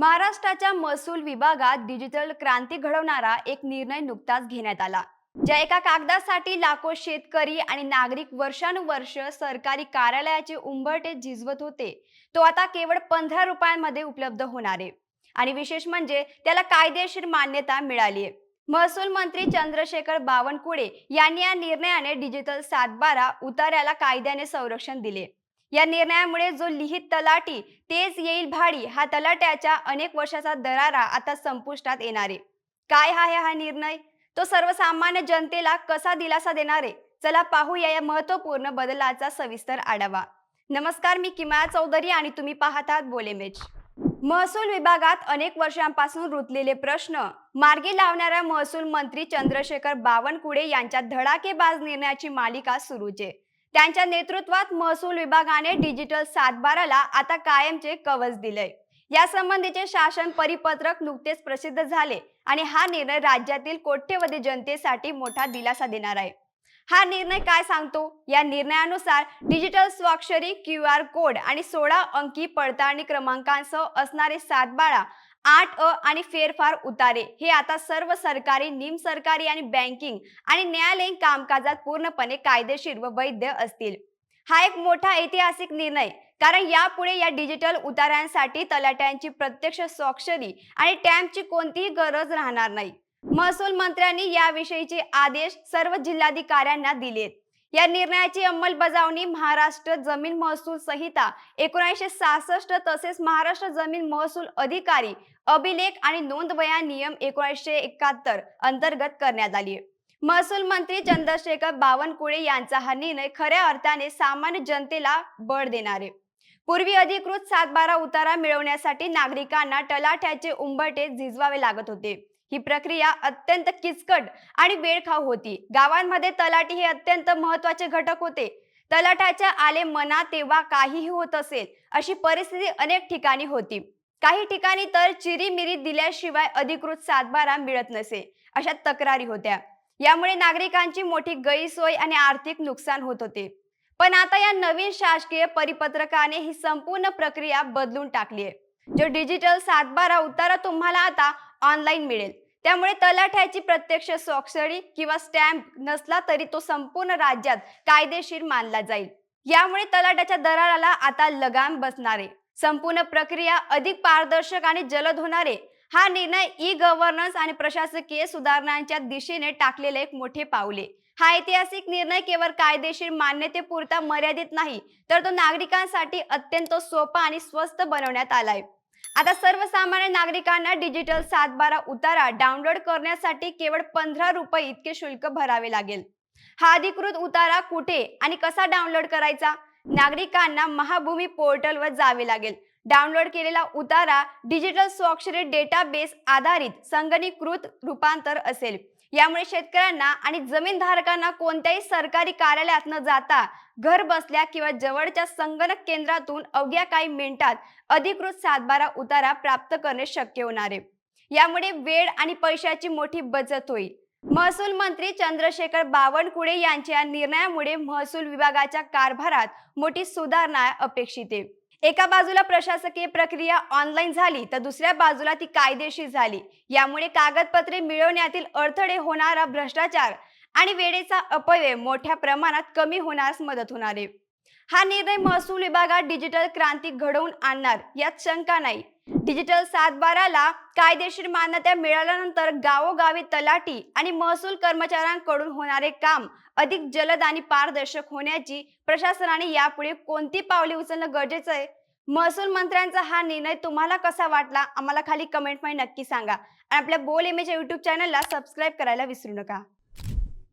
महाराष्ट्राच्या महसूल विभागात डिजिटल क्रांती घडवणारा एक निर्णय नुकताच घेण्यात आला. ज्या एका कागदासाठी लाखो शेतकरी आणि नागरिक वर्षानुवर्ष सरकारी कार्यालयाचे उंबरटे झिजवत होते तो आता केवळ पंधरा रुपयांमध्ये उपलब्ध होणार आहे. आणि विशेष म्हणजे त्याला कायदेशीर मान्यता मिळाली आहे. महसूल मंत्री चंद्रशेखर बावनकुळे यांनी या निर्णयाने डिजिटल सातबारा उतार्याला कायद्याने संरक्षण दिले. या निर्णयामुळे जो लिहित तलाटी तेच येईल भाडी हा तलाट्याच्या अनेक वर्षाचा दरारा आता संपुष्टात येणार. आहे काय हा आहे हा निर्णय? तो सर्वसामान्य जनतेला कसा दिलासा देणार? आहे चला पाहूया या महत्त्वपूर्ण बदलाचा सविस्तर आढावा. नमस्कार मी किमाया चौधरी आणि तुम्ही पाहतात बोलेमेच महसूल विभागात अनेक वर्षांपासून रुतलेले प्रश्न मार्गी लावणाऱ्या महसूल मंत्री चंद्रशेखर बावनकुळे यांच्या धडाकेबाज निर्णयाची मालिका सुरूच. आहे त्यांच्या नेतृत्वात महसूल विभागाने डिजिटल सातबाराला आता कायमचे कवच दिलंय. या संबंधीचे शासन परिपत्रक नुकतेच प्रसिद्ध झाले आणि हा निर्णय राज्यातील कोट्यवधी जनतेसाठी मोठा दिलासा देणार आहे. हा निर्णय काय सांगतो? या निर्णयानुसार डिजिटल स्वाक्षरी क्यू आर कोड आणि सोळा अंकी पडताळणी क्रमांकांसह असणारे सातबारा आठ अ आणि फेरफार उतारे. हे आता सर्व सरकारी निमसरकारी आणि बँकिंग आणि न्यायालयीन कामकाजात पूर्णपणे कायदेशीर व वैध असतील. हा एक मोठा ऐतिहासिक निर्णय. कारण यापुढे या डिजिटल उतारांसाठी तलाट्यांची प्रत्यक्ष स्वाक्षरी आणि टॅम्पची कोणतीही गरज राहणार नाही. महसूल मंत्र्यांनी याविषयीचे आदेश सर्व जिल्हाधिकाऱ्यांना दिलेत. या निर्णयाची अंमलबजावणी महाराष्ट्र जमीन महसूल संहिता एकोणीसशे सहासष्ट तसेच महाराष्ट्र जमीन महसूल अधिकारी अभिलेख आणि नोंदवया नियम एकोणीसशे एकाहत्तर अंतर्गत करण्यात आली महसूल मंत्री चंद्रशेखर बावनकुळे यांचा हा निर्णय खऱ्या अर्थाने सामान्य जनतेला बळ देणार आहे. पूर्वी अधिकृत सातबारा उतारा मिळवण्यासाठी नागरिकांना तलाठ्याचे उंबरटे झिजवावे लागत होते. ही प्रक्रिया अत्यंत किचकट आणि वेळखाऊ होती. गावांमध्ये तलाठी हे अत्यंत महत्त्वाचे घटक होते. तलाठाच्या आले मना तेव्हा काहीही होत असेल अशी परिस्थिती अनेक ठिकाणी होती. काही ठिकाणी तर चिरीमिरी दिल्याशिवाय अधिकृत सातबारा मिळत नसे अशा तक्रारी होत्या. यामुळे नागरिकांची मोठी गैरसोय आणि आर्थिक नुकसान होत होते. पण आता या नवीन शासकीय परिपत्रकाने ही संपूर्ण प्रक्रिया बदलून टाकली आहे जो डिजिटल सातबारा उतारा तुम्हाला आता ऑनलाईन मिळेल. त्यामुळे तलाठ्याची प्रत्यक्ष स्वाक्षरी किंवा स्टॅम्प नसला तरी तो संपूर्ण राज्यात कायदेशीर मानला जाईल. यामुळे तलाट्याच्या दराराला आता लगाम बसणारे संपूर्ण प्रक्रिया अधिक पारदर्शक आणि जलद होणारे हा निर्णय ई गव्हर्नन्स आणि प्रशासकीय सुधारणांच्या दिशेने टाकलेले एक मोठे पावले हा ऐतिहासिक निर्णय केवळ कायदेशीर मान्यतेपुरता मर्यादित नाही तर तो नागरिकांसाठी अत्यंत सोपा आणि स्वस्त बनवण्यात आलाय आता सर्वसामान्य नागरिकांना डिजिटल सातबारा उतारा डाउनलोड करण्यासाठी केवळ पंधरा रुपये इतके शुल्क भरावे लागेल. हा अधिकृत उतारा कुठे आणि कसा डाउनलोड करायचा? नागरिकांना महाभूमी पोर्टलवर जावे लागेल. डाउनलोड केलेला उतारा डिजिटल स्वाक्षरी डेटाबेस आधारित संगणकीकृत रूपांतर असेल. यामुळे शेतकऱ्यांना आणि जमीनधारकांना कोणत्याही सरकारी कार्यालयात न जाता घर बसल्या किंवा जवळच्या संगणक केंद्रातून अवघ्या काही मिनिटात अधिकृत सातबारा उतारा प्राप्त करणे शक्य होणार आहे. यामुळे वेळ आणि पैशाची मोठी बचत होईल. महसूल मंत्री चंद्रशेखर बावनकुळे यांच्या निर्णयामुळे महसूल विभागाच्या कारभारात मोठी सुधारणा अपेक्षित आहे. एका बाजूला प्रशासकीय प्रक्रिया ऑनलाईन झाली तर दुसऱ्या बाजूला ती कायदेशीर झाली. यामुळे कागदपत्रे मिळवण्यातील अडथळे होणारा भ्रष्टाचार आणि वेळेचा अपव्यय मोठ्या प्रमाणात कमी होण्यास मदत होणार आहे. हा निर्णय महसूल विभागात डिजिटल क्रांती घडवून आणणार यात शंका नाही. डिजिटल सातबाराला कायदेशीर मान्यता मिळाल्यानंतर गावोगावी तलाठी आणि महसूल कर्मचाऱ्यांकडून होणारे काम अधिक जलद आणि पारदर्शक होण्याची प्रशासनाने यापुढे कोणती पावले उचलणं गरजेचं आहे? महसूल मंत्र्यांचा हा निर्णय तुम्हाला कसा वाटला? आम्हाला खाली कमेंटमध्ये नक्की सांगा. आणि आपल्या बोल इमेज युट्यूब चॅनलला सबस्क्राईब करायला विसरू नका.